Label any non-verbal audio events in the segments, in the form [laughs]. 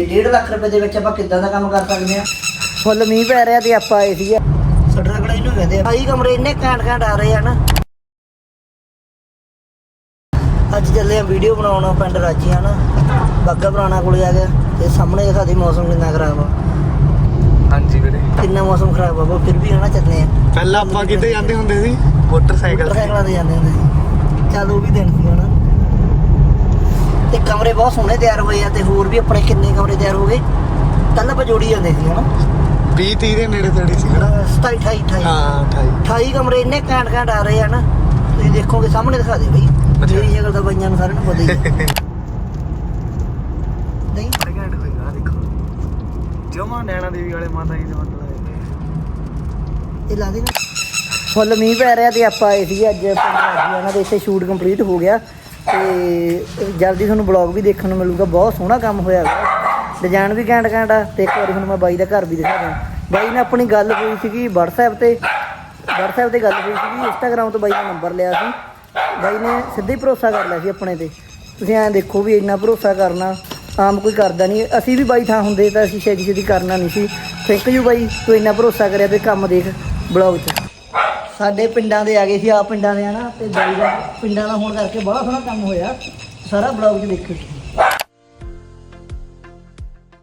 ਕਰੀਏ 1.5 ਲੱਖ ਰੁਪਏ ਦੇ ਵਿੱਚ ਆਪਾਂ ਕਿੱਦਾਂ ਦਾ ਕੰਮ ਕਰ ਸਕਦੇ ਆ ਫੁੱਲ ਮੀਂਹ ਪੈ ਰਿਹਾ ਤੇ ਆਪਾਂ ਆਏ ਸੀਗੇ। ਸਾਡਾ ਕੋਲ ਇਹਨੂੰ ਕਹਿੰਦੇ ਆ। ਆਈ ਕਮਰੇ ਇੰਨੇ ਘੈਂਟ ਘੈਂਟ ਆ ਰਹੇ ਆ ਨਾ। ਅੱਜ ਚੱਲੇ ਆ ਵੀਡੀਓ ਬਣਾਉਣ ਪਿੰਡ ਰਾਜੀਆਂ ਨਾ। ਬੱਗਾ ਪੁਰਾਣਾ ਕੋਲੇ ਆ ਗਿਆ ਤੇ ਸਾਹਮਣੇ ਦਿਖਾ ਦੇ ਮੌਸਮ ਕਿੰਨਾ ਖਰਾਬ ਆ। ਹਾਂਜੀ ਵੀਰੇ। ਕਿੰਨਾ ਮੌਸਮ ਖਰਾਬ ਆ ਪਰ ਫਿਰ ਵੀ ਹਨਾ ਚੱਲੇ ਆ। ਪਹਿਲਾਂ ਆਪਾਂ ਕਿੱਥੇ ਜਾਂਦੇ ਹੁੰਦੇ ਸੀ? ਮੋਟਰਸਾਈਕਲ ਮੋਟਰਸਾਈਕਲਾਂ ਤੇ ਜਾਂਦੇ ਹੁੰਦੇ ਸੀ। ਚੱਲ ਉਹ ਵੀ ਦਿਨ ਸੀ ਹਨਾ। ਤੇ ਕਮਰੇ ਬਹੁਤ ਸੋਹਣੇ ਤਿਆਰ ਹੋਏ ਆ ਤੇ ਹੋਰ ਵੀ ਆਪਣੇ ਕਿੰਨੇ ਕਮਰੇ ਤਿਆਰ ਹੋ ਗਏ। ਕੱਲ ਆਪਾਂ ਜੋੜੀ ਜਾਂਦੇ ਸੀ ਹਨਾ? 20 30 ਦੇ ਨੇੜੇ ਤੇੜੇ ਸੀ ਨਾ 27 28 28 ਹਾਂ 28 28 ਕਮਰੇ ਇੰਨੇ ਘੈਂਟ ਘੈਂਟ ਆ ਰਹੇ ਆ ਨਾ ਤੁਸੀਂ ਦੇਖੋਗੇ ਸਾਹਮਣੇ ਦਿਖਾ ਦੇ ਬਈ। ਮੇਰੀ ਸ਼ਕਲ ਤਾਂ ਬਈਆਂ ਨੂੰ ਸਾਰਿਆਂ ਨੂੰ ਪਤਾ ਹੀ ਹੈ [laughs] ਨਹੀਂ? ਬੜੇ ਘੰਟੇ ਹੋਏਗਾ ਦੇਖੋ। ਜਮਾ ਨੈਣਾ ਦੇਵੀ ਵਾਲੇ ਮਾਤਾ ਜੀ ਦੇ ਮੰਦਰ ਆਏ ਇਹ ਲਾ ਦੇ ਫੁੱਲ ਮੀਂਹ ਪੈ ਰਿਹਾ ਤੇ ਆਪਾਂ ਆਏ ਸੀ ਅੱਜ ਪਿੰਡ ਰਾਜੀਆਣਾ ਦੇ ਇੱਥੇ ਸ਼ੂਟ ਕੰਪਲੀਟ ਹੋ ਗਿਆ। ਤੇ ਜਲਦੀ ਤੁਹਾਨੂੰ ਬਲੌਗ ਵੀ ਦੇਖਣ ਨੂੰ ਮਿਲੂਗਾ। ਬਹੁਤ ਸੋਹਣਾ ਕੰਮ ਹੋਇਆ ਹੈ ਡਿਜ਼ਾਈਨ ਵੀ ਘੈਂਟ ਘੈਂਟ ਆ ਤੇ ਇੱਕ ਵਾਰੀ ਤੁਹਾਨੂੰ ਮੈਂ ਬਾਈ ਦਾ ਘਰ ਵੀ ਦਿਖਾ ਦਾਂ ਬਾਈ ਨੇ ਆਪਣੀ ਗੱਲ ਹੋਈ ਸੀਗੀ WhatsApp ਤੇ। WhatsApp ਤੇ ਗੱਲ ਹੋਈ ਸੀਗੀ Instagram ਤੋਂ ਬਾਈ ਦਾ ਨੰਬਰ ਲਿਆ ਸੀ। ਬਾਈ ਨੇ ਸਿੱਧੇ ਹੀ ਭਰੋਸਾ ਕਰ ਲਿਆ ਸੀ ਆਪਣੇ ਤੇ। ਤੁਸੀਂ ਐਂ ਦੇਖੋ ਵੀ ਇੰਨਾ ਭਰੋਸਾ ਕਰਨਾ ਆਮ ਕੋਈ ਕਰਦਾ ਨਹੀਂ। ਅਸੀਂ ਵੀ ਬਾਈ ਥਾਂ ਹੁੰਦੇ ਤਾਂ ਅਸੀਂ ਛੇਤੀ ਛੇਤੀ ਕਰਨਾ ਨਹੀਂ ਸੀ। ਥੈਂਕ ਯੂ ਬਾਈ, ਤੂੰ ਇੰਨਾ ਭਰੋਸਾ ਕਰਿਆ ਤੇ ਕੰਮ ਦੇਖ ਬਲੌਗ 'ਚ। ਸਾਡੇ ਪਿੰਡਾਂ ਦੇ ਆ ਗਏ ਸੀ ਆ ਪਿੰਡਾਂ ਦੇ ਆ ਨਾ, ਤੇ ਬਾਈ ਦਾ ਪਿੰਡਾਂ ਦਾ ਹੋਣ ਕਰਕੇ ਬੜਾ ਸੋਹਣਾ ਕੰਮ ਹੋਇਆ। ਸਾਰਾ ਬਲੌਗ 'ਚ ਦੇਖਿਓ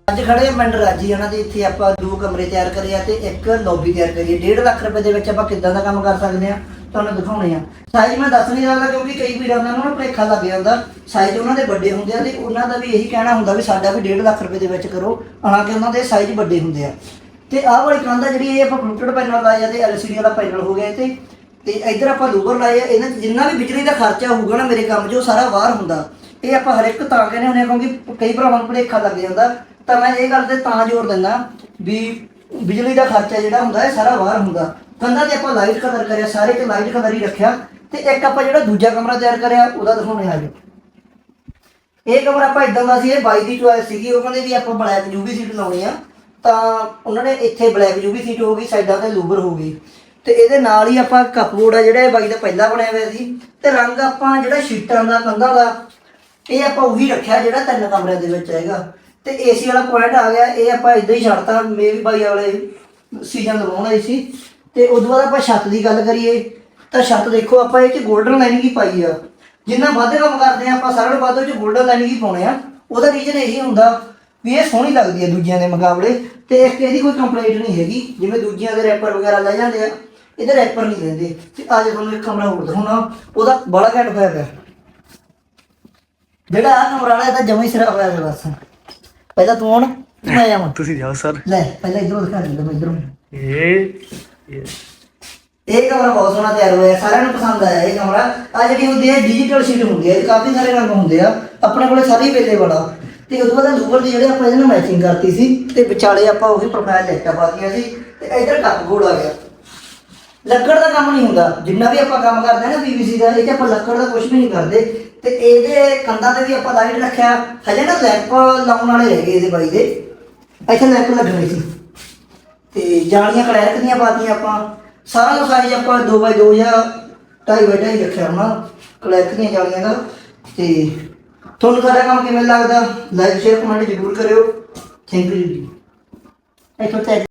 ਅੱਜ ਖੜੇ ਆ ਰਾਜੀ ਆਣਾ ਤੇ ਇੱਥੇ ਆਪਾਂ ਦੋ ਕਮਰੇ ਤਿਆਰ ਕਰੇ ਆ ਤੇ ਇੱਕ ਲੌਬੀ ਤਿਆਰ ਕਰੀ 1.5 ਲੱਖ ਰੁਪਏ ਦੇ ਵਿੱਚ ਆਪਾਂ ਕਿੱਦਾਂ ਦਾ ਕੰਮ ਕਰ ਸਕਦੇ ਆ, ਤੁਹਾਨੂੰ ਦਿਖਾਉਣੇ ਆ। ਸਾਈਜ਼ ਮੈਂ ਦੱਸ ਨਹੀਂ ਸਕਦਾ, ਕਿਉਂਕਿ ਕਈ ਵੀਰਾਂ ਦਾ ਨਾ ਭੁਲੇਖਾ ਲੱਗ ਜਾਂਦਾ। ਸਾਈਜ਼ ਉਹਨਾਂ ਦੇ ਵੱਡੇ ਹੁੰਦੇ ਆ ਤੇ ਉਹਨਾਂ ਦਾ ਵੀ ਇਹੀ ਕਹਿਣਾ ਹੁੰਦਾ ਵੀ ਸਾਡਾ ਵੀ 1.5 ਲੱਖ ਰੁਪਏ ਦੇ ਵਿੱਚ ਕਰੋ, ਹਾਲਾਂਕਿ ਉਹਨਾਂ ਦੇ ਸਾਈਜ਼ ਵੱਡੇ ਹੁੰਦੇ ਆ। ਤੇ ਆਹ ਵਾਲੀ ਕੰਧ ਆ ਜਿਹੜੀ, ਇਹ ਆਪਾਂ ਫਲੂਟਡ ਪੈਨਲ ਲਾਇਆ ਜਾਂ ਤੇ ਐਲਸੀਡੀ ਵਾਲਾ ਪੈਨਲ ਹੋ ਗਿਆ ਇਹ ਤੇ। ਤੇ ਇੱਧਰ ਆਪਾਂ ਲੂਵਰ ਲਾਏ ਆ, ਇਹਨਾਂ 'ਚ ਜਿੰਨਾ ਵੀ ਬਿਜਲੀ ਦਾ ਖਰਚਾ ਹੋਊਗਾ ਨਾ ਮੇਰੇ ਕੰਮ 'ਚ, ਉਹ ਸਾਰਾ ਬਾਹਰ ਹੁੰਦਾ। ਇਹ ਆਪਾਂ ਹਰ ਇੱਕ ਤਾਂ ਕਹਿੰਦੇ ਹੁੰਦੇ ਆ, ਕਿਉਂਕਿ ਕਈ ਭਰਾਵਾਂ ਨੂੰ ਭੁਲੇਖਾ ਲੱਗ ਜਾਂਦਾ। ਤਾਂ ਮੈਂ ਇਹ ਗੱਲ ਤੇ ਤਾਂ ਜ਼ੋਰ ਦਿੰਦਾ ਵੀ ਬਿਜਲੀ ਦਾ ਖਰਚਾ ਜਿਹੜਾ ਹੁੰਦਾ ਹੈ ਸਾਰਾ ਬਾਹਰ ਹੁੰਦਾ। ਕੰਧਾਂ ਤੇ ਆਪਾਂ ਲਾਈਟ ਕਲਰ ਕਰਿਆ, ਸਾਰੇ ਤੇ ਲਾਈਟ ਕਲਰ ਹੀ ਰੱਖਿਆ। ਤੇ ਇੱਕ ਆਪਾਂ ਜਿਹੜਾ ਦੂਜਾ ਕਮਰਾ ਤਿਆਰ ਕਰਿਆ, ਉਹਦਾ ਦਿਖਾਉਣੇ ਆ ਜੀ ਇਹ ਕਮਰਾ ਆਪਾਂ ਇਦਾਂ ਦਾ ਸੀ, ਇਹ ਬਾਈ ਦੀ ਚੁਆਇਸ ਸੀਗੀ, ਉਹ ਕਹਿੰਦੇ ਵੀ ਆਪਾਂ ਬਲੈਕ ਯੂਵੀ ਸੀਟ ਲਾਉਣੀ ਆ। ਤਾਂ ਉਹਨਾਂ ਨੇ ਇੱਥੇ ਬਲੈਕ ਯੂਵੀ ਸੀਟ ਹੋ ਗਈ ਸਾਈਡਾਂ ਤੇ ਲੂਬਰ ਹੋ ਗਈ ਤੇ ਇਹਦੇ ਨਾਲ ਹੀ ਆਪਾਂ ਕੱਪਬੋਰਡ ਆ ਜਿਹੜਾ, ਇਹ ਬਾਈ ਦਾ ਪਹਿਲਾਂ ਬਣਿਆ ਹੋਇਆ ਸੀ। ਤੇ ਰੰਗ ਆਪਾਂ ਜਿਹੜਾ ਸ਼ੀਟਾਂ ਦਾ ਕੰਧਾਂ ਦਾ, ਇਹ ਆਪਾਂ ਉਹੀ ਰੱਖਿਆ ਜਿਹੜਾ ਤਿੰਨ ਕਮਰਿਆਂ ਦੇ ਵਿੱਚ ਹੈਗਾ। ਤੇ ਏਸੀ ਵਾਲਾ ਪੁਆਇੰਟ ਆ ਗਿਆ, ਇਹ ਆਪਾਂ ਇਦਾਂ ਹੀ ਛੱਡਤਾ ਮੇ ਵੀ ਬਾਈ ਵਾਲੇ ਸੀਜ਼ਨ ਲਵਾਉਣਾ ਹੀ ਸੀ। ਤੇ ਉਦੋਂ ਬਾਅਦ ਆਪਾਂ ਛੱਤ ਦੀ ਗੱਲ ਕਰੀਏ, ਤਾਂ ਛੱਤ ਦੇਖੋ ਆਪਾਂ ਇਹ ਚ 골ਡਨ ਲਾਈਨਿੰਗ ਹੀ ਪਾਈ ਆ। ਜਿੰਨਾ ਵੱਧ ਕੰਮ ਕਰਦੇ ਆ, ਆਪਾਂ ਸਾਰਿਆਂ ਨੂੰ ਵੱਧ ਉਹ ਚ 골ਡਨ ਲਾਈਨਿੰਗ ਹੀ ਪਾਉਣੇ ਆ। ਉਹਦਾ ਰੀਜ਼ਨ ਇਹੀ ਹੁੰਦਾ ਵੀ ਇਹ ਸੋਹਣੀ ਲੱਗਦੀ ਹੈ ਦੂਜਿਆਂ ਦੇ ਮੁਕਾਬਲੇ ਤੇ ਇੱਕ ਇਹਦੀ ਕੋਈ ਕੰਪਲੇਂਟ ਨਹੀਂ ਹੈਗੀ। ਜਿਵੇਂ ਦੂਜਿਆਂ ਦੇ ਰੈਪਰ ਵਗੈਰਾ ਲੈ ਜਾਂਦੇ ਆ ਇਹਦੇ ਰੈਪਰ ਨਹੀਂ ਲੈਂਦੇ ਤੇ ਅੱਜ ਤੁਹਾਨੂੰ ਇੱਕ ਕਮਰਾ ਹੋਰ ਦਿਖਾਉਣਾ ਉਹਦਾ ਬੜਾ ਘੈਂਟ ਹੋਇਆ ਪਿਆ ਜਿਹੜਾ ਆ ਕਮਰਾ ਵਾਲਾ ਇਹਦਾ ਜਮਾ ਹੀ ਸਿਰਾ ਹੋਇਆ ਬਸ। ਪਹਿਲਾਂ ਤੂੰ ਆਉਣ ਮੈਂ ਆਵਾਂ। ਤੁਸੀਂ ਜਾਓ ਸਰ। ਲੈ ਪਹਿਲਾਂ ਇਧਰੋਂ ਦਿਖਾ ਦਿੰਦਾ ਮੈਂ ਇਧਰੋਂ। ਇਹ ਇਹ। ਕਮਰਾ ਬਹੁਤ ਸੋਹਣਾ ਤਿਆਰ ਹੋਇਆ ਸਾਰਿਆਂ ਨੂੰ ਪਸੰਦ ਆਇਆ ਇਹ ਕਮਰਾ। ਆ ਜਿਹੜੀ ਹੁੰਦੀ ਹੈ ਡਿਜੀਟਲ ਸ਼ੀਟ ਹੁੰਦੀ ਹੈ ਕਾਫੀ ਸਾਰੇ ਰੰਗ ਹੁੰਦੇ ਆ। ਆਪਣੇ ਕੋਲੇ ਸਾਰੀ ਅਵੇਲੇਬਲ ਆ। ਤੇ ਤੋਂ ਬਾਅਦ ਲੂਵਰ ਦੀ ਜਿਹੜੇ ਆਪਾਂ ਇਹਦੇ ਨਾਲ ਮੈਚਿੰਗ ਕਰਤੀ ਸੀ, ਤੇ ਵਿਚਾਲੇ ਆਪਾਂ ਉਹੀ ਪ੍ਰੋਫਾਈਲ ਲੈਟਾ ਪਾਤੀਆਂ ਸੀ, ਤੇ ਇੱਧਰ ਕੱਪ ਗੋੜ ਆ ਗਿਆ। ਲੱਕੜ ਦਾ ਕੰਮ ਨਹੀਂ ਹੁੰਦਾ, ਜਿੰਨਾ ਵੀ ਆਪਾਂ ਕੰਮ ਕਰਦੇ ਆ ਨਾ ਪੀਵੀਸੀ ਦਾ, ਇਹ ਤੇ ਆਪਾਂ ਲੱਕੜ ਦਾ ਕੁਝ ਵੀ ਨਹੀਂ ਕਰਦੇ, ਤੇ ਇਹਦੇ ਕੰਧਾਂ ਤੇ ਵੀ ਆਪਾਂ ਲਾਈਟ ਰੱਖਿਆ, ਹਜੇ ਨਾ ਲੈਂਪ ਲਾਉਣ ਵਾਲੇ ਰਹਿ ਗਏ ਇਹਦੇ ਬਾਈ ਦੇ, ਇੱਥੇ ਲੈਂਪ ਲੱਗਣੇ ਸੀ। ਤੇ ਜਾਲੀਆਂ ਕਲੈਰਕ ਦੀਆਂ ਪਾਤੀਆਂ ਆਪਾਂ, ਸਾਰਾ ਸਾਈਜ਼ ਆਪਾਂ 2x2 ਜਾਂ 2.5x2 ਰੱਖਿਆ ਹੋਣਾ ਕਲੈਰਕ ਦੀਆਂ ਜਾਲੀਆਂ ਦਾ, ਤੇ ਤੁਹਾਨੂੰ ਸਾਡਾ ਕੰਮ ਕਿਵੇਂ ਲੱਗਦਾ? ਲਾਈਕ ਸ਼ੇਅਰ ਕਮੈਂਟ ਜ਼ਰੂਰ ਕਰਿਓ। ਥੈਂਕ ਯੂ ਜੀ। ਇੱਥੋਂ ਤੱਕ